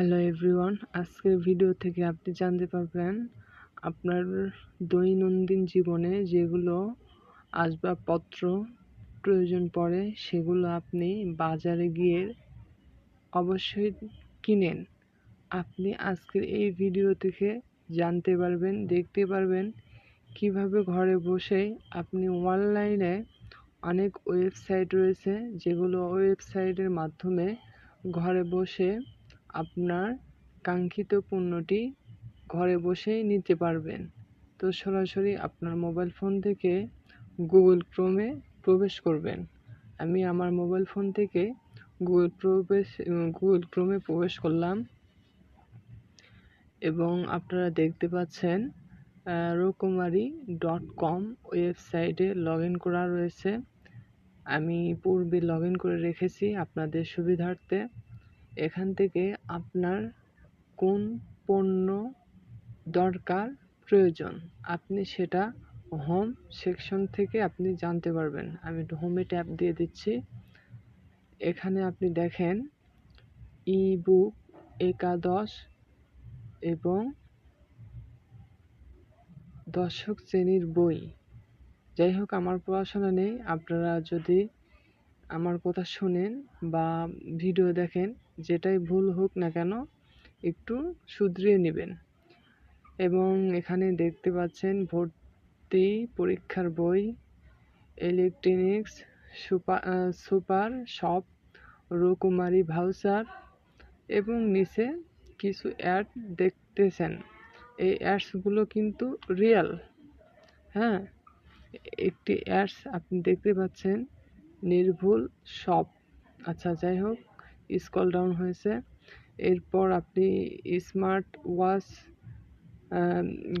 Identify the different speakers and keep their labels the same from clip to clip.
Speaker 1: Hello everyone আজকের video থেকে আপনি জানতে পারবেন আপনার দৈনন্দিন জীবনে যেগুলো আসবাবপত্র প্রয়োজন পড়ে, সেগুলো আপনি বাজারে গিয়ে অবশ্যই কিনেন। আপনি আজকের এই ভিডিও থেকে জানতে পারবেন, দেখতে পারবেন কীভাবে ঘরে বসে আপনি অনলাইনে অনেক ওয়েবসাইট রয়েছে, যেগুলো ওয়েবসাইটের মাধ্যমে ঘরে বসে আপনার কাঙ্ক্ষিত পণ্যটি ঘরে বসেই নিতে পারবেন। তো সরাসরি আপনার মোবাইল ফোন থেকে গুগল ক্রোমে প্রবেশ করবেন। আমি আমার মোবাইল ফোন থেকে গুগল প্রবেশ, গুগল ক্রোমে প্রবেশ করলাম এবং আপনারা দেখতে পাচ্ছেন রকমারি ডট কম ওয়েবসাইটে লগ ইন করা রয়েছে। আমি পূর্বে লগ ইন করে রেখেছি আপনাদের সুবিধার্থে। এখান থেকে আপনার কোন পণ্য দরকার প্রয়োজন? আপনি সেটা হোম সেকশন থেকে আপনি জানতে পারবেন। আমি হোমে ট্যাপ দিয়ে দিচ্ছি। এখানে আপনি দেখেন ই বুক একাদশ এবং দশক শ্রেণির বই। যাই হোক, আমার পড়াশোনা নেই। আপনারা যদি আমার কথা শুনেন বা ভিডিও দেখেন, যেটাই ভুল হোক না কেন একটু শুধরিয়ে নেবেন। এবং এখানে দেখতে পাচ্ছেন ভর্তি পরীক্ষার বই electronics super super shop, Rokomari voucher এবং নিচে কিছু অ্যাড দেখতেছেন। এই অ্যাডসগুলো কিন্তু রিয়েল। হ্যাঁ একটি অ্যাডস আপনি দেখতে পাচ্ছেন। নির্ভুল সব। আচ্ছা যাই হোক, স্কল ডাউন হয়েছে। এরপর আপনি স্মার্ট ওয়াচ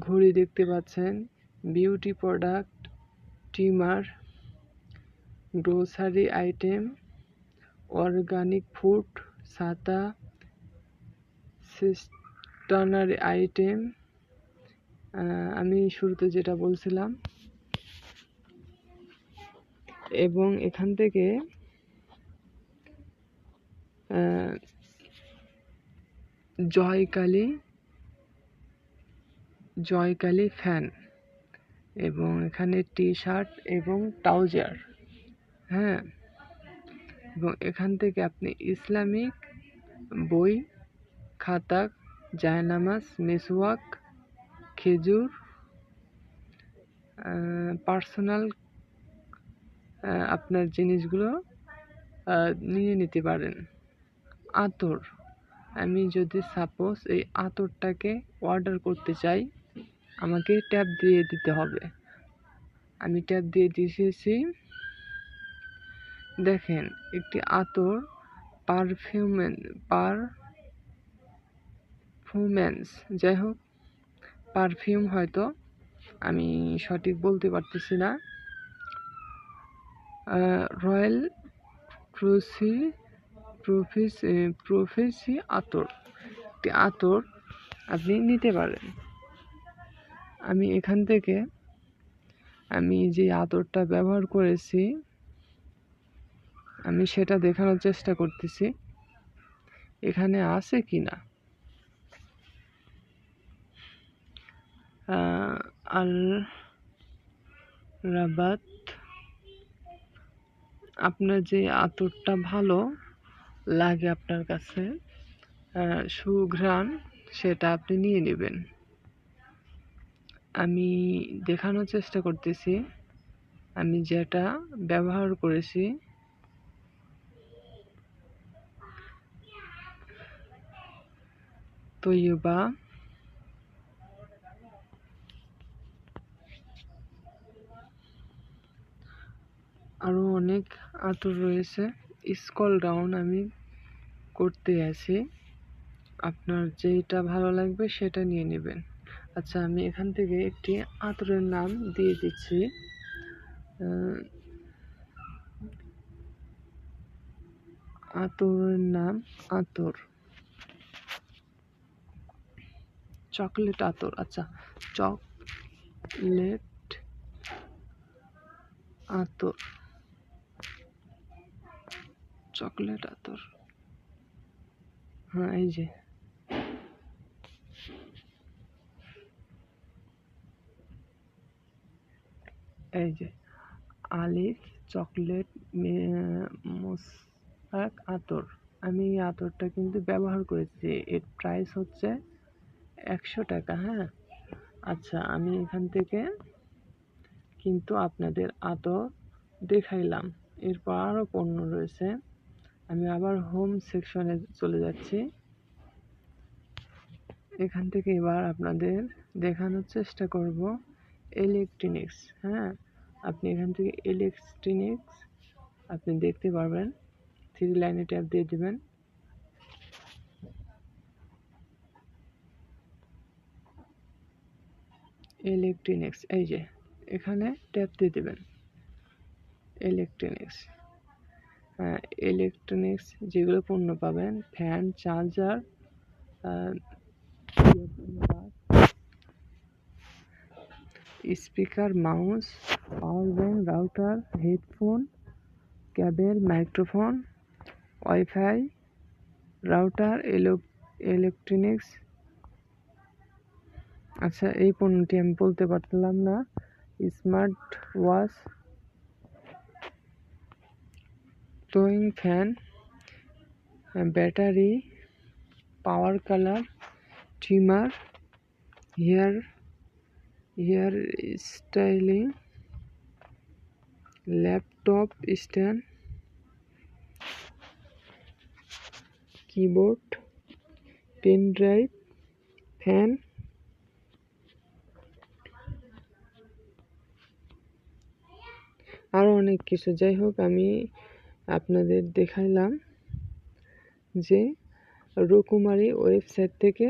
Speaker 1: ঘড়ি দেখতে পাচ্ছেন। Beauty product, trimmer, grocery item organic food, ছাতা, সিস্টানারি আইটেম। আমি শুরুতে যেটা বলছিলাম এবং এখান থেকে জয়কালী জয়কালী ফ্যান এবং এখানে টি শার্ট এবং ট্রাউজার হ্যাঁ? এবং এখান থেকে আপনি ইসলামিক বই খাতা জায়নামাজ, মেসওয়াক, খেজুর পার্সোনাল আপনার জিনিসগুলো নিয়ে নিতে পারেন। আতর। আমি যদি সাপোজ এই আতরটাকে অর্ডার করতে চাই, আমাকে ট্যাপ দিয়ে দিতে হবে। আমি ট্যাপ দিয়ে দিয়েছি। দেখেন, একটি আতর পারফিউমেন পারফরমেন্স যাই হোক পারফিউম হয়তো আমি সঠিক বলতে পারতেছি না। রয়্যাল প্রসি, প্রফেসি প্রফেসি আতর। আতর আপনি নিতে পারেন। আমি এখান থেকে আমি যে আতরটা ব্যবহার করেছি, আমি সেটা দেখানোর চেষ্টা করতেছি। এখানে আছে কি না? আল রাবাত আপনার যে আতরটা ভালো লাগে আপনার কাছে সুঘ্রাণ, সেটা আপনি নিয়ে নেবেন। আমি দেখানোর চেষ্টা করতেছি। আমি যেটা ব্যবহার করেছি তৈবা আরও অনেক আতর রয়েছে। স্কল ডাউন আমি করতে আছি। আপনার যেটা ভালো লাগবে সেটা নিয়ে নেবেন। আচ্ছা আমি এখান থেকে একটি আতরের নাম দিয়ে দিচ্ছি। আতরের নাম আতর। চকলেট আতর আচ্ছা। চকলেট আতর। চকলেট আতর। হ্যাঁ এই যে। এই যে, আলিফ চকলেট মোসাক আতর। আমি এই আতরটা কিন্তু ব্যবহার করেছি এর প্রাইস হচ্ছে একশো টাকা হ্যাঁ? আচ্ছা আমি এখান থেকে কিন্তু আপনাদের আতর দেখাইলাম। এরপর আরও পণ্য রয়েছে। আমি আবার হোম সেকশনে চলে যাচ্ছি। এখান থেকে এবার আপনাদের দেখানোর চেষ্টা করব ইলেকট্রনিক্স হ্যাঁ? আপনি এখান থেকে ইলেকট্রনিক্স আপনি দেখতে পারবেন। থ্রি লাইনে ট্যাপ দিয়ে দেবেন। ইলেকট্রনিক্স এই যে, এখানে ট্যাপ দিয়ে দেবেন। ইলেকট্রনিক্স ইলেকট্রনিক্স যেগুলো পণ্য পাবেন fan charger speaker mouse power bank router headphone cable microphone wifi router electronics আচ্ছা এই পণ্যটি আমি বলতে পারলাম না। Smart watch trying fan battery power colour trimmer hair hair styling laptop stand keyboard pen drive fan আরও অনেক কিছু। যাই হোক, আমি আপনাদের দেখাইলাম যে রকুমারি ওয়েবসাইট থেকে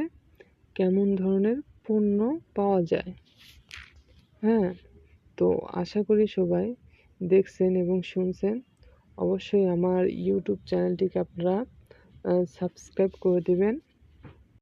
Speaker 1: কেমন ধরনের পণ্য পাওয়া যায়। হ্যাঁ তো আশা করি সবাই দেখছেন এবং শুনছেন। অবশ্যই আমার ইউটিউব চ্যানেলটিকে আপনারা সাবস্ক্রাইব করে দেবেন।